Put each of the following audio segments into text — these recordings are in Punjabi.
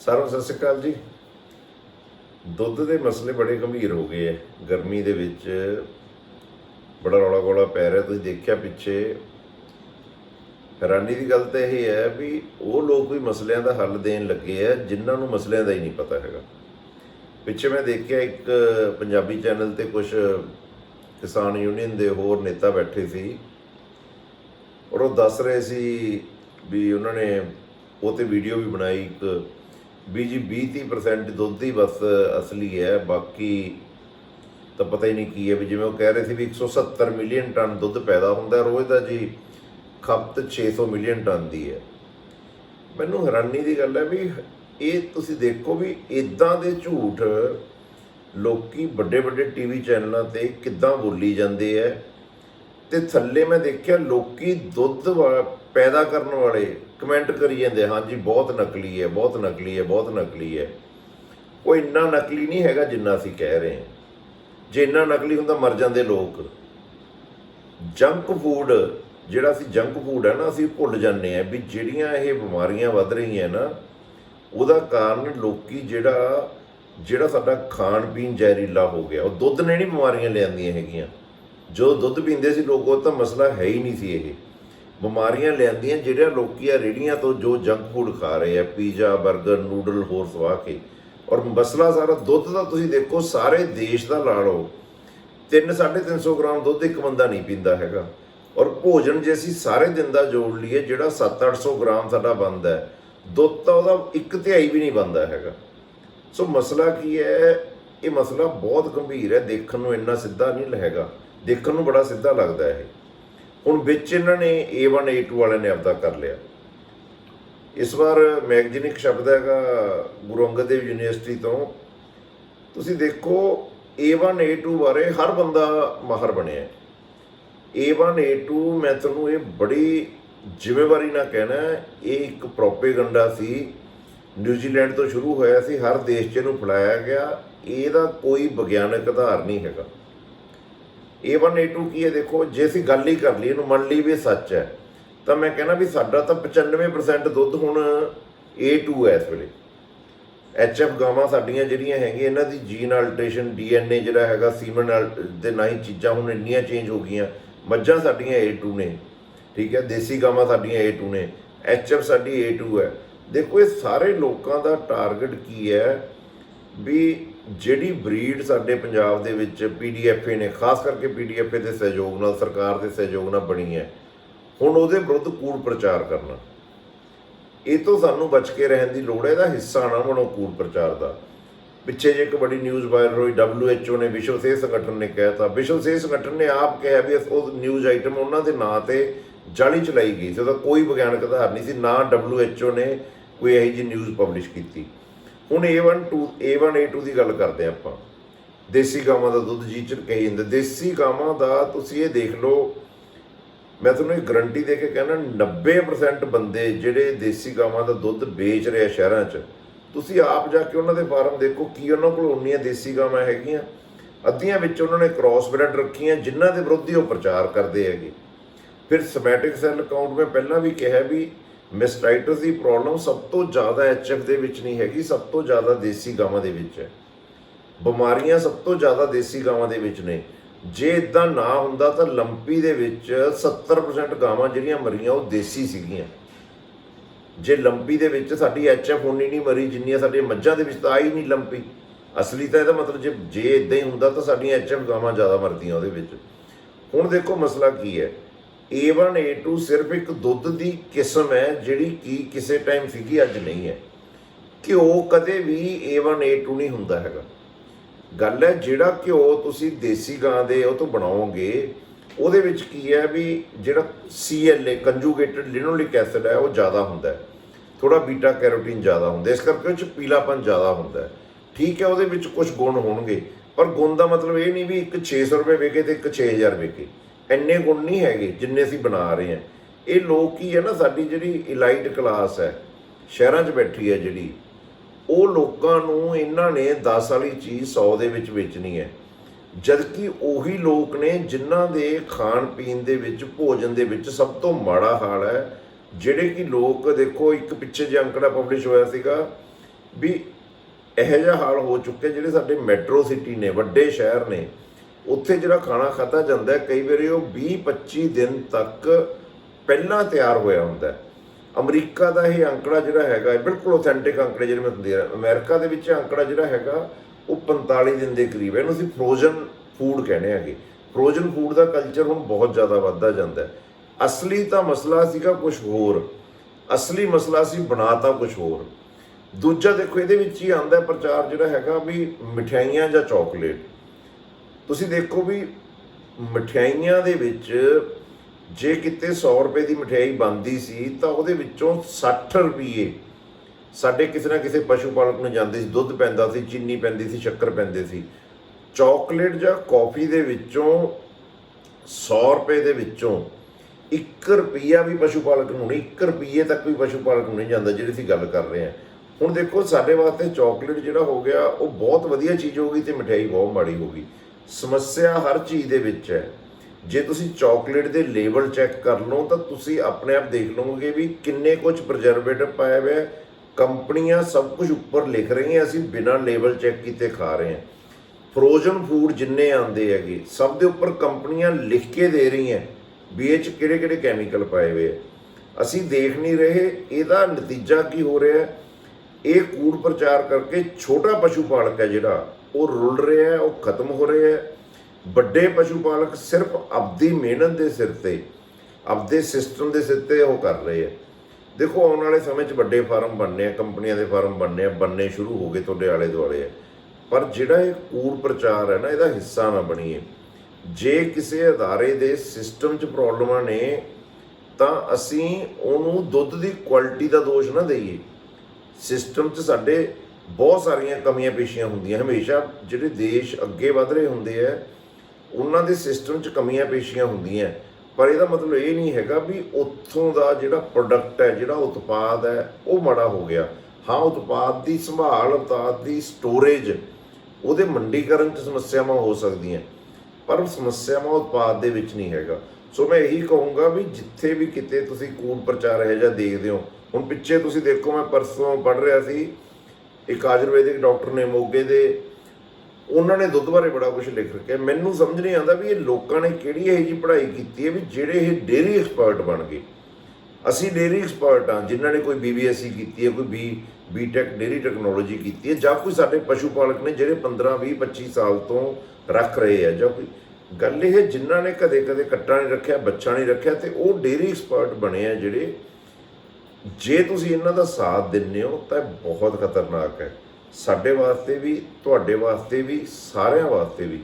ਸਾਰਿਆਂ ਸਤਿ ਸ਼੍ਰੀ ਅਕਾਲ ਜੀ। ਦੁੱਧ ਦੇ ਮਸਲੇ ਬੜੇ ਗੰਭੀਰ ਹੋ ਗਏ ਐ। ਗਰਮੀ ਦੇ ਵਿੱਚ ਬੜਾ ਰੌਲਾ ਗੋਲਾ ਪੈ ਰਿਹਾ। ਤੁਸੀਂ ਦੇਖਿਆ ਪਿੱਛੇ, ਹੈਰਾਨੀ ਦੀ ਗੱਲ ਤਾਂ ਇਹ ਹੈ ਵੀ ਉਹ ਲੋਕ ਵੀ ਮਸਲਿਆਂ ਦਾ ਹੱਲ ਦੇਣ ਲੱਗੇ ਆ ਜਿਨ੍ਹਾਂ ਨੂੰ ਮਸਲਿਆਂ ਦਾ ਹੀ ਨਹੀਂ ਪਤਾ ਹੈਗਾ। ਪਿੱਛੇ ਮੈਂ ਦੇਖਿਆ ਇੱਕ ਪੰਜਾਬੀ ਚੈਨਲ ਤੇ ਕੁਝ ਕਿਸਾਨ ਯੂਨੀਅਨ ਦੇ ਹੋਰ ਨੇਤਾ ਬੈਠੇ ਸੀ। ਔਰ ਉਹ ਦੱਸ ਰਹੇ ਸੀ ਵੀ ਉਹਨਾਂ ਨੇ ਉਹ ਤੇ ਵੀਡੀਓ ਵੀ ਬਣਾਈ ਇੱਕ ਵੀ ਜੀ 20-30% ਦੁੱਧ ਹੀ ਬਸ ਅਸਲੀ ਹੈ, ਬਾਕੀ ਤਾਂ ਪਤਾ ਹੀ ਨਹੀਂ ਕੀ ਹੈ ਵੀ ਜਿਵੇਂ ਉਹ ਕਹਿ ਰਹੇ ਸੀ ਵੀ 170 ਮਿਲੀਅਨ ਟਨ ਦੁੱਧ ਪੈਦਾ ਹੁੰਦਾ ਰੋਜ਼ ਦਾ ਜੀ ਖਪਤ 600 ਮਿਲੀਅਨ ਟਨ ਦੀ ਹੈ। ਮੈਨੂੰ ਹੈਰਾਨੀ ਦੀ ਗੱਲ ਹੈ ਵੀ ਇਹ ਤੁਸੀਂ ਦੇਖੋ ਵੀ ਇਦਾਂ ਦੇ ਝੂਠ ਲੋਕੀ ਵੱਡੇ ਵੱਡੇ ਟੀਵੀ ਚੈਨਲਾਂ ਤੇ ਕਿੱਦਾਂ ਬੋਲੀ ਜਾਂਦੇ ਐ ਤੇ ਥੱਲੇ ਮੈਂ ਦੇਖਿਆ ਲੋਕੀ ਦੁੱਧ ਵਾ- ਪੈਦਾ ਕਰਨ ਵਾਲੇ ਕਮੈਂਟ ਕਰੀ ਜਾਂਦੇ ਹਾਂਜੀ, ਬਹੁਤ ਨਕਲੀ ਹੈ, ਬਹੁਤ ਨਕਲੀ ਹੈ, ਬਹੁਤ ਨਕਲੀ ਹੈ। ਉਹ ਇੰਨਾ ਨਕਲੀ ਨਹੀਂ ਹੈਗਾ ਜਿੰਨਾ ਅਸੀਂ ਕਹਿ ਰਹੇ ਹਾਂ। ਜੇ ਇੰਨਾ ਨਕਲੀ ਹੁੰਦਾ ਮਰ ਜਾਂਦੇ ਲੋਕ। ਜੰਕ ਫੂਡ, ਜਿਹੜਾ ਅਸੀਂ ਜੰਕ ਫੂਡ ਹੈ ਨਾ, ਅਸੀਂ ਭੁੱਲ ਜਾਂਦੇ ਆ ਵੀ ਜਿਹੜੀਆਂ ਇਹ ਬਿਮਾਰੀਆਂ ਵੱਧ ਰਹੀਆਂ ਨਾ, ਉਹਦਾ ਕਾਰਨ ਲੋਕੀ ਜਿਹੜਾ ਜਿਹੜਾ ਸਾਡਾ ਖਾਣ ਪੀਣ ਜ਼ਹਿਰੀਲਾ ਹੋ ਗਿਆ। ਉਹ ਦੁੱਧ ਨੇ ਨਹੀਂ ਬਿਮਾਰੀਆਂ ਲਿਆਂਦੀਆਂ ਹੈਗੀਆਂ। ਜੋ ਦੁੱਧ ਪੀਂਦੇ ਸੀ ਲੋਕ, ਉਹ ਤਾਂ ਮਸਲਾ ਹੈ ਹੀ ਨਹੀਂ ਸੀ ਇਹ। ਬਿਮਾਰੀਆਂ ਲਿਆਂਦੀਆਂ ਜਿਹੜੀਆਂ ਲੋਕੀ ਆ ਰੇੜੀਆਂ ਤੋਂ ਜੋ ਜੰਕ ਫੂਡ ਖਾ ਰਹੇ ਆ ਪੀਜ਼ਾ 버ਗਰ ਨੂਡਲ ਹੋਰ ਸਵਾ ਕੇ। ਔਰ ਮਸਲਾ ਸਾਰਾ ਦੁੱਧ ਦਾ ਤੁਸੀਂ ਦੇਖੋ, ਸਾਰੇ ਦੇਸ਼ ਦਾ ਲਾ ਲਓ। 3 350 ਗ੍ਰਾਮ ਦੁੱਧ ਇੱਕ ਬੰਦਾ ਨਹੀਂ ਪੀਂਦਾ ਹੈਗਾ। ਔਰ ਭੋਜਨ ਜੇ ਅਸੀਂ ਸਾਰੇ ਦਿਨ ਦਾ ਜੋੜ ਲਈਏ, ਜਿਹੜਾ 7-800 ਗ੍ਰਾਮ ਸਾਡਾ ਬਣਦਾ ਹੈ, ਦੁੱਧ ਤਾਂ ਉਹਦਾ ਇੱਕ ਤਿਹਾਈ ਵੀ ਨਹੀਂ ਬਣਦਾ ਹੈਗਾ। ਸੋ ਮਸਲਾ ਕੀ ਹੈ? ਇਹ ਮਸਲਾ ਬਹੁਤ ਗੰਭੀਰ ਹੈ, ਦੇਖਣ ਨੂੰ ਇੰਨਾ ਸਿੱਧਾ ਨਹੀਂ ਹੈਗਾ। ਦੇਖਣ ਨੂੰ ਬੜਾ ਸਿੱਧਾ ਲੱਗਦਾ ਹੈ ਹੁਣ ਵਿੱਚ ਇਹਨਾਂ ਨੇ A1 A2 ਵਾਲਿਆਂ ਨੇ ਆਪਦਾ ਕਰ ਲਿਆ। ਇਸ ਵਾਰ ਮੈਗਜੀਨਿਕ ਸ਼ਬਦ ਹੈਗਾ ਗੁਰੂ ਅੰਗਦ ਦੇਵ ਯੂਨੀਵਰਸਿਟੀ ਤੋਂ। ਤੁਸੀਂ ਦੇਖੋ A1 A2 ਬਾਰੇ ਹਰ ਬੰਦਾ ਮਾਹਰ ਬਣਿਆ। ਹੈ A1 A2 ਮੈਂ ਤੁਹਾਨੂੰ ਇਹ ਬੜੀ ਜ਼ਿੰਮੇਵਾਰੀ ਨਾਲ ਕਹਿਣਾ, ਇਹ ਇੱਕ ਪ੍ਰੋਪੇਗੰਡਾ ਸੀ। ਨਿਊਜ਼ੀਲੈਂਡ ਤੋਂ ਸ਼ੁਰੂ ਹੋਇਆ ਸੀ, ਹਰ ਦੇਸ਼ 'ਚ ਇਹਨੂੰ ਫੈਲਾਇਆ ਗਿਆ। ਇਹਦਾ ਕੋਈ ਵਿਗਿਆਨਕ ਆਧਾਰ ਨਹੀਂ ਹੈਗਾ। A1 A2 ਕੀ ਹੈ? ਦੇਖੋ, ਜੇ ਅਸੀਂ ਗੱਲ ਹੀ ਕਰ ਲਈ ਇਹਨੂੰ ਮੰਨ ਲਈ ਵੀ ਇਹ ਸੱਚ ਹੈ, ਤਾਂ ਮੈਂ ਕਹਿੰਦਾ ਵੀ ਸਾਡਾ ਤਾਂ 95% ਦੁੱਧ ਹੁਣ A2 ਹੈ ਇਸ ਵੇਲੇ। ਐਚਐਫ ਗਾਵਾਂ ਸਾਡੀਆਂ ਜਿਹੜੀਆਂ ਹੈਗੀਆਂ, ਇਹਨਾਂ ਦੀ ਜੀਨ ਅਲਟਰੇਸ਼ਨ ਡੀਐਨਏ ਜਿਹੜਾ ਹੈਗਾ ਸੀਮਨ ਦੇ ਨਾਲ ਹੀ ਚੀਜ਼ਾਂ ਹੁਣ ਇੰਨੀਆਂ ਚੇਂਜ ਹੋ ਗਈਆਂ। ਮੱਝਾਂ ਸਾਡੀਆਂ A2 ਨੇ, ਠੀਕ ਹੈ? ਦੇਸੀ ਗਾਵਾਂ ਸਾਡੀਆਂ A2 ਨੇ ਐਚਐਫ ਸਾਡੀ A2 ਹੈ। ਦੇਖੋ, ਇਹ ਸਾਰੇ ਲੋਕਾਂ ਦਾ ਟਾਰਗੇਟ ਕੀ ਹੈ? ਵੀ ਜਿਹੜੀ ਬਰੀਡ ਸਾਡੇ ਪੰਜਾਬ ਦੇ ਵਿੱਚ ਪੀਡੀਐਫਏ ਨੇ, ਖਾਸ ਕਰਕੇ ਪੀਡੀਐਫਏ ਦੇ ਸਹਿਯੋਗ ਨਾਲ, ਸਰਕਾਰ ਦੇ ਸਹਿਯੋਗ ਨਾਲ ਬਣੀ ਹੈ, ਹੁਣ ਉਹਦੇ ਵਿਰੁੱਧ ਕੂੜ ਪ੍ਰਚਾਰ ਕਰਨਾ। ਇਹ ਤੋਂ ਸਾਨੂੰ ਬਚ ਕੇ ਰਹਿਣ ਦੀ ਲੋੜ ਹੈ, ਇਹਦਾ ਹਿੱਸਾ ਨਾ ਬਣੋ ਕੂੜ ਪ੍ਰਚਾਰ ਦਾ। ਪਿੱਛੇ ਜੇ ਇੱਕ ਬੜੀ ਨਿਊਜ਼ ਵਾਇਰਲ ਹੋਈ WHO ਨੇ, ਵਿਸ਼ਵ ਸਿਹਤ ਸੰਗਠਨ ਨੇ ਕਿਹਾ ਤਾਂ, ਵਿਸ਼ਵ ਸਿਹਤ ਸੰਗਠਨ ਨੇ ਆਪ ਕਿਹਾ ਵੀ ਉਹ ਨਿਊਜ਼ ਆਈਟਮ ਉਹਨਾਂ ਦੇ ਨਾਂ ਤੇ ਜਾਲੀ ਚਲਾਈ ਗਈ ਸੀ, ਉਹਦਾ ਕੋਈ ਵਿਗਿਆਨਕ ਆਧਾਰ ਨਹੀਂ ਸੀ, ਨਾ WHO ਨੇ ਕੋਈ ਇਹੋ ਜਿਹੀ ਨਿਊਜ਼ ਪਬਲਿਸ਼ ਕੀਤੀ। ਹੁਣ A1 2 A1 A2 ਦੀ ਗੱਲ ਕਰਦੇ ਹਾਂ ਆਪਾਂ। ਦੇਸੀ ਗਾਵਾਂ ਦਾ ਦੁੱਧ ਜੀ ਚ ਕਹੀ ਜਾਂਦਾ। ਦੇਸੀ ਗਾਵਾਂ ਦਾ ਤੁਸੀਂ ਇਹ ਦੇਖ ਲਓ, ਮੈਂ ਤੁਹਾਨੂੰ ਇਹ ਗਰੰਟੀ ਦੇ ਕੇ ਕਹਿੰਦਾ 90% ਬੰਦੇ ਜਿਹੜੇ ਦੇਸੀ ਗਾਵਾਂ ਦਾ ਦੁੱਧ ਵੇਚ ਰਹੇ ਆ ਸ਼ਹਿਰਾਂ 'ਚ, ਤੁਸੀਂ ਆਪ ਜਾ ਕੇ ਉਹਨਾਂ ਦੇ ਫਾਰਮ ਦੇਖੋ ਕੀ ਉਹਨਾਂ ਕੋਲ ਉਨੀਆਂ ਦੇਸੀ ਗਾਵਾਂ ਹੈਗੀਆਂ। ਅੱਧੀਆਂ ਵਿੱਚ ਉਹਨਾਂ ਨੇ ਕ੍ਰਾਸ ਬਰੀਡ ਰੱਖੀਆਂ, ਜਿਨ੍ਹਾਂ ਦੇ ਵਿਰੁੱਧ ਹੀ ਉਹ ਪ੍ਰਚਾਰ ਕਰਦੇ ਹੈਗੇ। ਫਿਰ ਸਮੈਟਿਕ ਸੈੱਲ ਅਕਾਊਂਟ ਮੈਂ ਪਹਿਲਾਂ ਵੀ ਕਿਹਾ ਵੀ ਮਿਸਟਾਈਟਸ ਦੀ ਪ੍ਰੋਬਲਮ ਸਭ ਤੋਂ ਜ਼ਿਆਦਾ ਐਚਐਫ ਦੇ ਵਿੱਚ ਨਹੀਂ ਹੈਗੀ, ਸਭ ਤੋਂ ਜ਼ਿਆਦਾ ਦੇਸੀ ਗਾਵਾਂ ਦੇ ਵਿੱਚ ਹੈ। ਬਿਮਾਰੀਆਂ ਸਭ ਤੋਂ ਜ਼ਿਆਦਾ ਦੇਸੀ ਗਾਵਾਂ ਦੇ ਵਿੱਚ ਨੇ। ਜੇ ਇਦਾਂ ਨਾ ਹੁੰਦਾ ਤਾਂ ਲੰਪੀ ਦੇ ਵਿੱਚ 70% ਗਾਵਾਂ ਜਿਹੜੀਆਂ ਮਰੀਆਂ ਉਹ ਦੇਸੀ ਸੀਗੀਆਂ। ਜੇ ਲੰਪੀ ਦੇ ਵਿੱਚ ਸਾਡੀ ਐਚਐਫ ਉਨੀ ਨਹੀਂ ਮਰੀ ਜਿੰਨੀਆਂ ਸਾਡੀਆਂ ਮੱਝਾਂ ਦੇ ਵਿੱਚ ਤਾਂ ਆਈ ਨਹੀਂ ਲੰਪੀ। ਅਸਲੀ ਤਾਂ ਇਹਦਾ ਮਤਲਬ ਜੇ ਜੇ ਇਦਾਂ ਹੀ ਹੁੰਦਾ ਤਾਂ ਸਾਡੀਆਂ ਐਚਐਫ ਗਾਵਾਂ ਜ਼ਿਆਦਾ ਮਰਦੀਆਂ ਉਹਦੇ ਵਿੱਚ। ਹੁਣ ਦੇਖੋ ਮਸਲਾ ਕੀ ਹੈ। A1 A2 ਸਿਰਫ ਇੱਕ ਦੁੱਧ ਦੀ ਕਿਸਮ ਹੈ, ਜਿਹੜੀ ਕਿ ਕਿਸੇ ਟਾਈਮ ਸੀਗੀ, ਅੱਜ ਨਹੀਂ ਹੈ। ਘਿਓ ਕਦੇ ਵੀ A1 A2 ਨਹੀਂ ਹੁੰਦਾ ਹੈਗਾ। ਗੱਲ ਹੈ, ਜਿਹੜਾ ਘਿਓ ਤੁਸੀਂ ਦੇਸੀ ਗਾਂ ਦੇ ਉਹ ਤੋਂ ਬਣਾਓਗੇ, ਉਹਦੇ ਵਿੱਚ ਕੀ ਹੈ ਵੀ ਜਿਹੜਾ CLA ਕੰਜੂਗੇਟਡ ਲਿਨੋਲਿਕ ਐਸਿਡ ਹੈ, ਉਹ ਜ਼ਿਆਦਾ ਹੁੰਦਾ ਹੈ। ਥੋੜਾ ਬੀਟਾ ਕੈਰੋਟੀਨ ਜ਼ਿਆਦਾ ਹੁੰਦਾ ਇਸ ਕਰਕੇ ਉਹ ਚ ਪੀਲਾਪਨ ਜ਼ਿਆਦਾ ਹੁੰਦਾ ਠੀਕ ਹੈ, ਉਹਦੇ ਵਿੱਚ ਕੁਝ ਗੁਣ ਹੋਣਗੇ। ਪਰ ਗੁਣ ਦਾ ਮਤਲਬ ਇਹ ਨਹੀਂ ਵੀ ਇੱਕ 600 ਰੁਪਏ ਵਿਕੇ ਤੇ ਇੱਕ 6000 ਵਿਕੇ ਇੰਨੇ ਗੁਣ ਨਹੀਂ ਹੈਗੇ ਜਿੰਨੇ ਅਸੀਂ ਬਣਾ ਰਹੇ ਹਾਂ। ਇਹ ਲੋਕ ਕੀ ਹੈ ਨਾ, ਸਾਡੀ ਜਿਹੜੀ ਇਲਾਈਟ ਕਲਾਸ ਹੈ, ਸ਼ਹਿਰਾਂ 'ਚ ਬੈਠੀ ਹੈ ਜਿਹੜੀ, ਉਹ ਲੋਕਾਂ ਨੂੰ ਇਹਨਾਂ ਨੇ 10 ਵਾਲੀ ਚੀਜ਼ 100 ਦੇ ਵਿੱਚ ਵੇਚਣੀ ਹੈ। ਜਦਕਿ ਉਹੀ ਲੋਕ ਨੇ ਜਿਨ੍ਹਾਂ ਦੇ ਖਾਣ ਪੀਣ ਦੇ ਵਿੱਚ, ਭੋਜਨ ਦੇ ਵਿੱਚ ਸਭ ਤੋਂ ਮਾੜਾ ਹਾਲ ਹੈ, ਜਿਹੜੇ ਕਿ ਲੋਕ ਦੇਖੋ, ਇੱਕ ਪਿੱਛੇ ਜੇ ਅੰਕੜਾ ਪਬਲਿਸ਼ ਹੋਇਆ ਸੀਗਾ ਵੀ ਇਹੋ ਜਿਹਾ ਹਾਲ ਹੋ ਚੁੱਕਿਆ ਜਿਹੜੇ ਸਾਡੇ ਮੈਟਰੋ ਸਿਟੀ ਨੇ, ਵੱਡੇ ਸ਼ਹਿਰ ਨੇ। ਉੱਥੇ ਜਿਹੜਾ ਖਾਣਾ ਖਾਧਾ ਜਾਂਦਾ ਕਈ ਵਾਰੀ ਉਹ 20 25 ਦਿਨ ਤੱਕ ਪਹਿਲਾਂ ਤਿਆਰ ਹੋਇਆ ਹੁੰਦਾ ਅਮਰੀਕਾ ਦਾ ਇਹ ਅੰਕੜਾ ਜਿਹੜਾ ਹੈਗਾ ਬਿਲਕੁਲ ਆਥੈਂਟਿਕ ਅੰਕੜੇ ਜਿਹੜੇ ਮੈਂ ਤੁਹਾਨੂੰ ਦੇ ਰਿਹਾ ਅਮਰੀਕਾ ਦੇ ਵਿੱਚ ਇਹ ਅੰਕੜਾ ਜਿਹੜਾ ਹੈਗਾ, ਉਹ 45 ਦਿਨ ਦੇ ਕਰੀਬ ਹੈ। ਇਹਨੂੰ ਅਸੀਂ ਫਰੋਜ਼ਨ ਫੂਡ ਕਹਿੰਦੇ ਆਗੇ ਫਰੋਜ਼ਨ ਫੂਡ ਦਾ ਕਲਚਰ ਹੁਣ ਬਹੁਤ ਜ਼ਿਆਦਾ ਵੱਧਦਾ ਜਾਂਦਾ ਹੈ। ਅਸਲੀ ਤਾਂ ਮਸਲਾ ਸੀਗਾ ਕੁਝ ਹੋਰ। ਅਸਲੀ ਮਸਲਾ ਸੀ ਬਣਾਤਾ ਕੁਝ ਹੋਰ। ਦੂਜਾ ਦੇਖੋ, ਇਹਦੇ ਵਿੱਚ ਹੀ ਆਂਦਾ ਪ੍ਰਚਾਰ ਜਿਹੜਾ ਹੈਗਾ ਵੀ ਮਠਿਆਈਆਂ ਜਾਂ ਚਾਕਲੇਟ ਤੁਸੀਂ ਦੇਖੋ ਵੀ ਮਠਿਆਈਆਂ ਦੇ ਵਿੱਚ ਜੇ ਕਿਤੇ 100 ਰੁਪਏ ਦੀ ਮਠਿਆਈ ਬਣਦੀ ਸੀ, ਤਾਂ ਉਹਦੇ ਵਿੱਚੋਂ 60 ਰੁਪਏ ਸਾਡੇ ਕਿਸੇ ਨਾ ਕਿਸੇ ਪਸ਼ੂ ਪਾਲਕ ਨੂੰ ਜਾਂਦੇ ਸੀ। ਦੁੱਧ ਪੈਂਦਾ ਸੀ, ਚੀਨੀ ਪੈਂਦੀ ਸੀ, ਸ਼ੱਕਰ ਪੈਂਦੇ ਸੀ। ਚਾਕਲੇਟ ਜਾਂ ਕਾਫੀ ਦੇ ਵਿੱਚੋਂ 100 ਰੁਪਏ ਦੇ ਵਿੱਚੋਂ 1 ਰੁਪਿਆ ਵੀ ਪਸ਼ੂ ਪਾਲਕ ਨੂੰ ਨਹੀਂ 1 ਰੁਪਏ ਤੱਕ ਵੀ ਪਸ਼ੂ ਪਾਲਕ ਨੂੰ ਨਹੀਂ ਜਾਂਦਾ ਜਿਹੜੀ ਅਸੀਂ ਗੱਲ ਕਰ ਰਹੇ ਹਾਂ। ਹੁਣ ਦੇਖੋ, ਸਾਡੇ ਵਾਸਤੇ ਚਾਕਲੇਟ ਜਿਹੜਾ ਹੋ ਗਿਆ, ਉਹ ਬਹੁਤ ਵਧੀਆ ਚੀਜ਼ ਹੋ ਗਈ ਤੇ ਮਠਿਆਈ ਬਹੁਤ ਮਾੜੀ ਹੋ ਗਈ। ਸਮੱਸਿਆ ਹਰ ਚੀਜ਼ ਦੇ ਵਿੱਚ ਹੈ। ਜੇ ਤੁਸੀਂ ਚਾਕਲੇਟ ਦੇ ਲੇਬਲ ਚੈੱਕ ਕਰ ਲਓ, ਤਾਂ ਤੁਸੀਂ ਆਪਣੇ ਆਪ ਦੇਖ ਲਓਗੇ ਵੀ ਕਿੰਨੇ ਕੁਝ ਪ੍ਰਜਰਵੇਟਿਵ ਪਾਇਆ ਹੋਇਆ ਕੰਪਨੀਆਂ ਸਭ ਕੁਝ ਉੱਪਰ ਲਿਖ ਰਹੀਆਂ, ਅਸੀਂ ਬਿਨਾਂ ਲੇਬਲ ਚੈੱਕ ਕੀਤੇ ਖਾ ਰਹੇ ਹਾਂ। ਫਰੋਜ਼ਨ ਫੂਡ ਜਿੰਨੇ ਆਉਂਦੇ ਹੈਗੇ, ਸਭ ਦੇ ਉੱਪਰ ਕੰਪਨੀਆਂ ਲਿਖ ਕੇ ਦੇ ਰਹੀਆਂ ਵੀ ਇਹ ਚ ਕਿਹੜੇ ਕਿਹੜੇ ਕੈਮੀਕਲ ਪਾਏ ਹੋਏ ਆ ਅਸੀਂ ਦੇਖ ਨਹੀਂ ਰਹੇ, ਇਹਦਾ ਨਤੀਜਾ ਕੀ ਹੋ ਰਿਹਾ ਇਹ ਕੂੜ ਪ੍ਰਚਾਰ ਕਰਕੇ ਛੋਟਾ ਪਸ਼ੂ ਪਾਲਕ ਹੈ ਜਿਹੜਾ ਉਹ ਰੁਲ ਰਿਹਾ ਹੈ, ਉਹ ਖਤਮ ਹੋ ਰਿਹਾ ਹੈ। ਵੱਡੇ ਪਸ਼ੂ ਪਾਲਕ ਸਿਰਫ ਆਪਦੀ ਮਿਹਨਤ ਦੇ ਸਿਰ ਤੇ, ਆਪਦੇ ਸਿਸਟਮ ਦੇ ਸਿਰ ਤੇ ਉਹ ਕਰ ਰਹੇ ਆ ਦੇਖੋ, ਆਉਣ ਵਾਲੇ ਸਮੇਂ 'ਚ ਵੱਡੇ ਫਾਰਮ ਬਣਨੇ ਆ, ਕੰਪਨੀਆਂ ਦੇ ਫਾਰਮ ਬਣਨੇ ਆ, ਬਣਨੇ ਸ਼ੁਰੂ ਹੋ ਗਏ ਤੁਹਾਡੇ ਆਲੇ ਦੁਆਲੇ ਆ ਪਰ ਜਿਹੜਾ ਇਹ ਕੂੜ ਪ੍ਰਚਾਰ ਹੈ ਨਾ, ਇਹਦਾ ਹਿੱਸਾ ਨਾ ਬਣੀਏ। ਜੇ ਕਿਸੇ ਅਦਾਰੇ ਦੇ ਸਿਸਟਮ 'ਚ ਪ੍ਰੋਬਲਮਾਂ ਨੇ, ਤਾਂ ਅਸੀਂ ਉਹਨੂੰ ਦੁੱਧ ਦੀ ਕੁਆਲਿਟੀ ਦਾ ਦੋਸ਼ ਨਾ ਦਈਏ। ਸਿਸਟਮ 'ਚ ਸਾਡੇ ਬਹੁਤ ਸਾਰੀਆਂ ਕਮੀਆਂ ਪੇਸ਼ੀਆਂ ਹੁੰਦੀਆਂ ਹਮੇਸ਼ਾ, ਜਿਹੜੇ ਦੇਸ਼ ਅੱਗੇ ਵਧ ਰਹੇ ਹੁੰਦੇ ਆ, ਉਹਨਾਂ ਦੇ ਸਿਸਟਮ 'ਚ ਕਮੀਆਂ ਪੇਸ਼ੀਆਂ ਹੁੰਦੀਆਂ। ਪਰ ਇਹਦਾ ਮਤਲਬ ਇਹ ਨਹੀਂ ਹੈਗਾ ਵੀ ਉੱਥੋਂ ਦਾ ਜਿਹੜਾ ਪ੍ਰੋਡਕਟ ਹੈ, ਜਿਹੜਾ ਉਤਪਾਦ ਹੈ, ਉਹ ਮਾੜਾ ਹੋ ਗਿਆ। ਹਾਂ, ਉਤਪਾਦ ਦੀ ਸੰਭਾਲ, ਉਤਪਾਦ ਦੀ ਸਟੋਰੇਜ ਉਹਦੇ ਮੰਡੀਕਰਨ 'ਚ ਸਮੱਸਿਆਵਾਂ ਹੋ ਸਕਦੀਆਂ, ਪਰ ਸਮੱਸਿਆਵਾਂ ਉਤਪਾਦ ਦੇ ਵਿੱਚ ਨਹੀਂ ਹੈਗਾ। ਸੋ ਮੈਂ ਇਹੀ ਕਹੂੰਗਾ ਵੀ ਜਿੱਥੇ ਵੀ ਕਿਤੇ ਤੁਸੀਂ ਕੂੜ ਪ੍ਰਚਾਰ ਹੈ ਜਾਂ ਦੇਖਦੇ ਹੋ, ਹੁਣ ਪਿੱਛੇ ਤੁਸੀਂ ਦੇਖੋ, ਮੈਂ ਪਰਸੋਂ ਪੜ੍ਹ ਰਿਹਾ ਸੀ ਇੱਕ ਆਯੁਰਵੈਦਿਕ ਡਾਕਟਰ ਨੇ ਮੋਗੇ ਦੇ ਉਹਨਾਂ ਨੇ ਦੁੱਧ ਬਾਰੇ ਬੜਾ ਕੁਝ ਲਿਖ ਰੱਖਿਆ। ਮੈਨੂੰ ਸਮਝ ਨਹੀਂ ਆਉਂਦਾ ਵੀ ਇਹ ਲੋਕਾਂ ਨੇ ਕਿਹੜੀ ਇਹੋ ਜਿਹੀ ਪੜ੍ਹਾਈ ਕੀਤੀ ਹੈ ਵੀ ਜਿਹੜੇ ਇਹ ਡੇਰੀ ਐਕਸਪਰਟ ਬਣ ਗਏ। ਅਸੀਂ ਡੇਰੀ ਐਕਸਪਰਟ ਹਾਂ ਜਿਨ੍ਹਾਂ ਨੇ ਕੋਈ ਬੀਬੀਐਸਸੀ ਕੀਤੀ ਹੈ ਕੋਈ ਬੀ ਬੀਟੈਕ ਡੇਰੀ ਟੈਕਨੋਲੋਜੀ ਕੀਤੀ ਹੈ ਜਾਂ ਕੋਈ ਸਾਡੇ ਪਸ਼ੂ ਪਾਲਕ ਨੇ ਜਿਹੜੇ 15 20 25 ਸਾਲ ਤੋਂ ਰੱਖ ਰਹੇ ਆ ਜਾਂ ਕੋਈ ਗੱਲ ਇਹ ਹੈ, ਜਿਨ੍ਹਾਂ ਨੇ ਕਦੇ ਕਦੇ ਕੱਟਾ ਨਹੀਂ ਰੱਖਿਆ ਬੱਚਾ ਨਹੀਂ ਰੱਖਿਆ ਤੇ ਉਹ ਡੇਰੀ ਐਕਸਪਰਟ ਬਣੇ ਆ ਜਿਹੜੇ ਜੇ ਤੁਸੀਂ ਇਹਨਾਂ ਦਾ ਸਾਥ ਦਿੰਦੇ ਹੋ, ਤਾਂ ਇਹ ਬਹੁਤ ਖਤਰਨਾਕ ਹੈ। ਸਾਡੇ ਵਾਸਤੇ ਵੀ, ਤੁਹਾਡੇ ਵਾਸਤੇ ਵੀ, ਸਾਰਿਆਂ ਵਾਸਤੇ ਵੀ।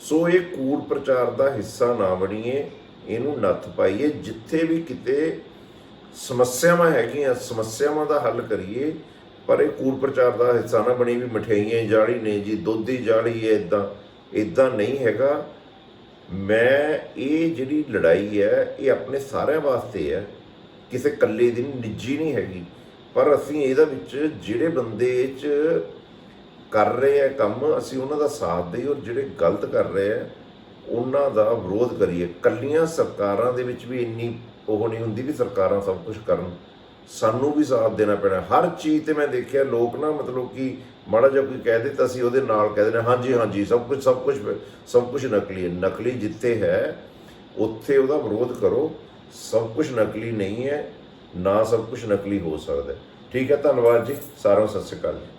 ਸੋ ਇਹ ਕੂੜ ਪ੍ਰਚਾਰ ਦਾ ਹਿੱਸਾ ਨਾ ਬਣੀਏ, ਇਹਨੂੰ ਨੱਥ ਪਾਈਏ, ਜਿੱਥੇ ਵੀ ਕਿਤੇ ਸਮੱਸਿਆਵਾਂ ਹੈਗੀਆਂ, ਸਮੱਸਿਆਵਾਂ ਦਾ ਹੱਲ ਕਰੀਏ, ਪਰ ਇਹ ਕੂੜ ਪ੍ਰਚਾਰ ਦਾ ਹਿੱਸਾ ਨਾ ਬਣੀ ਵੀ ਮਠਿਆਈਆਂ ਹੀ ਜਾਲੀ ਨੇ ਜੀ, ਦੁੱਧ ਹੀ ਜਾਲੀ ਹੈ ਇਦਾਂ ਇਦਾਂ ਨਹੀਂ ਹੈਗਾ। ਮੈਂ, ਇਹ ਜਿਹੜੀ ਲੜਾਈ ਹੈ, ਇਹ ਆਪਣੇ ਸਾਰਿਆਂ ਵਾਸਤੇ ਹੈ। ਕਿਸੇ ਇਕੱਲੇ ਦੀ ਨਿੱਜੀ ਨਹੀਂ ਹੈਗੀ। ਪਰ ਅਸੀਂ ਇਹਦੇ ਵਿੱਚ ਜਿਹੜੇ ਬੰਦੇ 'ਚ ਕਰ ਰਹੇ ਆ ਕੰਮ, ਅਸੀਂ ਉਹਨਾਂ ਦਾ ਸਾਥ ਦੇਈਏ ਔਰ ਜਿਹੜੇ ਗਲਤ ਕਰ ਰਹੇ ਆ, ਉਹਨਾਂ ਦਾ ਵਿਰੋਧ ਕਰੀਏ। ਕੱਲੀਆਂ ਸਰਕਾਰਾਂ ਦੇ ਵਿੱਚ ਵੀ ਇੰਨੀ ਉਹ ਨਹੀਂ ਹੁੰਦੀ ਵੀ ਸਰਕਾਰਾਂ ਸਭ ਕੁਝ ਕਰਨ। ਸਾਨੂੰ ਵੀ ਸਾਥ ਦੇਣਾ ਪੈਣਾ। ਹਰ ਚੀਜ਼ ਤੇ ਮੈਂ ਦੇਖਿਆ, ਲੋਕ ਨਾ ਮਤਲਬ ਕਿ ਮਾੜਾ ਜਿਹਾ ਕੋਈ ਕਹਿ ਦੇ ਤਾਂ ਅਸੀਂ ਉਹਦੇ ਨਾਲ ਕਹਿ ਦੇਣਾ ਹਾਂਜੀ ਹਾਂਜੀ, ਸਭ ਕੁਝ ਸਭ ਕੁਝ ਸਭ ਕੁਝ ਨਕਲੀ ਹੈ। ਨਕਲੀ ਜਿੱਥੇ ਹੈ, ਉੱਥੇ ਉਹਦਾ ਵਿਰੋਧ ਕਰੋ। ਸਭ ਕੁਝ ਨਕਲੀ ਨਹੀਂ ਹੈ, ਨਾ ਸਭ ਕੁਝ ਨਕਲੀ ਹੋ ਸਕਦਾ ਠੀਕ ਹੈ, ਧੰਨਵਾਦ ਜੀ। ਸਾਰਿਆਂ ਨੂੰ ਸਤਿ ਸ਼੍ਰੀ ਅਕਾਲ ਜੀ।